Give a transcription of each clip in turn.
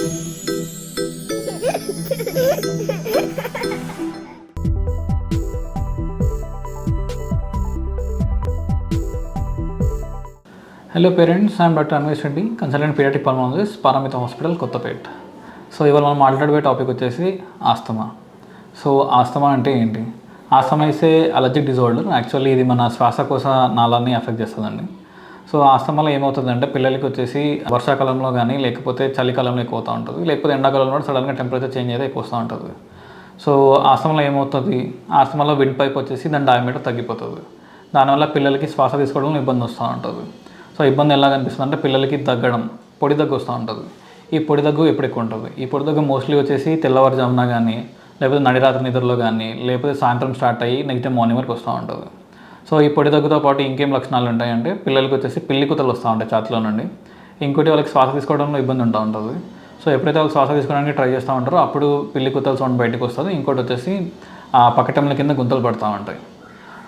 Hello parents I'm doctor Anvesh Reddy consultant pediatric pulmonologist Paramitha hospital Kothapet so ఇవాళ మనం మాట్లాడబోయే topic వచ్చేసి asthma. So asthma అంటే ఏంటి? Asthma is allergic disorder actually ఇది మన శ్వాసకోశ నాళాన్ని అఫెక్ట్ చేస్తుందండి. సో ఆస్తమాలో ఏమవుతుందంటే పిల్లలకి వచ్చేసి వర్షాకాలంలో కానీ లేకపోతే చలికాలంలో ఎక్కువ అవుతూ ఉంటుంది. లేకపోతే ఎండాకాలంలో కూడా సడన్గా టెంపరేచర్ చేంజ్ అయితే ఎక్కువ వస్తూ ఉంటుంది. సో ఆస్తమలో ఏమవుతుంది? ఆస్తమలో విండ్ పైప్ వచ్చేసి దాని డయామీటర్ తగ్గిపోతుంది. దానివల్ల పిల్లలకి శ్వాస తీసుకోవడంలో ఇబ్బంది వస్తూ ఉంటుంది. సో ఇబ్బంది ఎలా కనిపిస్తుంది అంటే పిల్లలకి తగ్గడం పొడి దగ్గు వస్తూ ఉంటుంది. ఈ పొడి దగ్గు ఎప్పుడు ఎక్కువ ఉంటుంది? ఈ పొడి దగ్గు మోస్ట్లీ వచ్చేసి తెల్లవారుజామున కానీ లేకపోతే నడిరాత్రి నిద్రలో కానీ లేకపోతే సాయంత్రం స్టార్ట్ అయ్యి నెక్స్ట్ డే మార్నింగ్ వరకు వస్తూ ఉంటుంది. సో ఈ పొడి దగ్గుతో పాటు ఇంకేం లక్షణాలు ఉంటాయంటే పిల్లలకి వచ్చేసి పిల్లి కుతలు వస్తూ ఉంటాయి ఛాతిలో నుండి. ఇంకోటి వాళ్ళకి శ్వాస తీసుకోవడంలో ఇబ్బంది ఉంటూ ఉంటుంది. సో ఎప్పుడైతే వాళ్ళు శ్వాస తీసుకోవడానికి ట్రై చేస్తూ ఉంటారో అప్పుడు పిల్లి కుతల సౌండ్ బయటకు వస్తుంది. ఇంకోటి వచ్చేసి ఆ పక్కటంల కింద గుంతలు పడుతూ ఉంటాయి.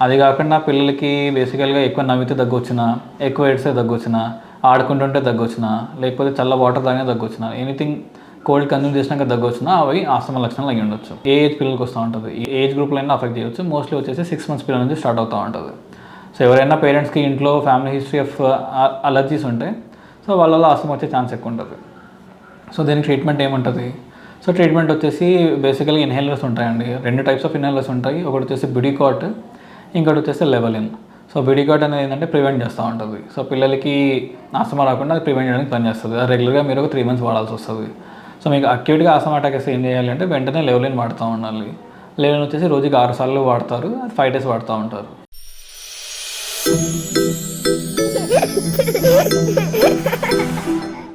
అది కాకుండా పిల్లలకి బేసికల్గా ఎక్కువ నవ్వితే దగ్గు వచ్చినా ఎక్కువ ఏడ్స్తే దగ్గు వచ్చినా ఆడుకుంటుంటే దగ్గు వచ్చినా లేకపోతే చల్ల వాటర్ తాగినా దగ్గు వచ్చినా ఎనీథింగ్ కోల్డ్ కన్జ్యూమ్ చేసినాక దగ్గు వచ్చినా అవి ఆస్తమా లక్షణాలు అయి ఉండొచ్చు. ఏ ఏజ్ పిల్లలకి వస్తూ ఉంటుంది? ఈ ఏజ్ గ్రూప్లో అయినా అఫెక్ట్ చేయొచ్చు. మోస్ట్లీ వచ్చేసి సిక్స్ మంత్స్ పిల్లల నుంచి స్టార్ట్ అవుతూ ఉంటుంది. సో ఎవరైనా పేరెంట్స్కి ఇంట్లో ఫ్యామిలీ హిస్టరీ ఆఫ్ అలర్జీస్ ఉంటే సో వాళ్ళలో ఆస్తమా వచ్చే ఛాన్స్ ఎక్కువ ఉంటుంది. సో దీనికి ట్రీట్మెంట్ ఏముంటుంది? సో ట్రీట్మెంట్ వచ్చేసి బేసికల్గా ఇన్హేలర్స్ ఉంటాయండి. రెండు టైప్స్ ఆఫ్ ఇన్హేలర్స్ ఉంటాయి. ఒకటి వచ్చేసి బిడికాట్ ఇంకోటి వచ్చేసి లెవెలిన్ సో బిడికాట్ అనేది ఏంటంటే ప్రివెంట్ చేస్తూ ఉంటుంది. సో పిల్లలకి ఆస్తమా రాకుండా అది ప్రివెంట్ చేయడానికి పనిచేస్తుంది. అది రెగ్యులర్గా మీరు ఒక త్రీ మంత్స్ వాడాల్సి వస్తుంది. సో మీకు అక్యూట్గా ఆసం అటాక్ వేస్తే ఏం చేయాలంటే వెంటనే లెవెలిన్ వాడుతూ ఉండాలి. లెవెలిన్ వచ్చేసి రోజుకి ఆరు సార్లు వాడతారు ఫైవ్ డేస్ వాడుతూ ఉంటారు.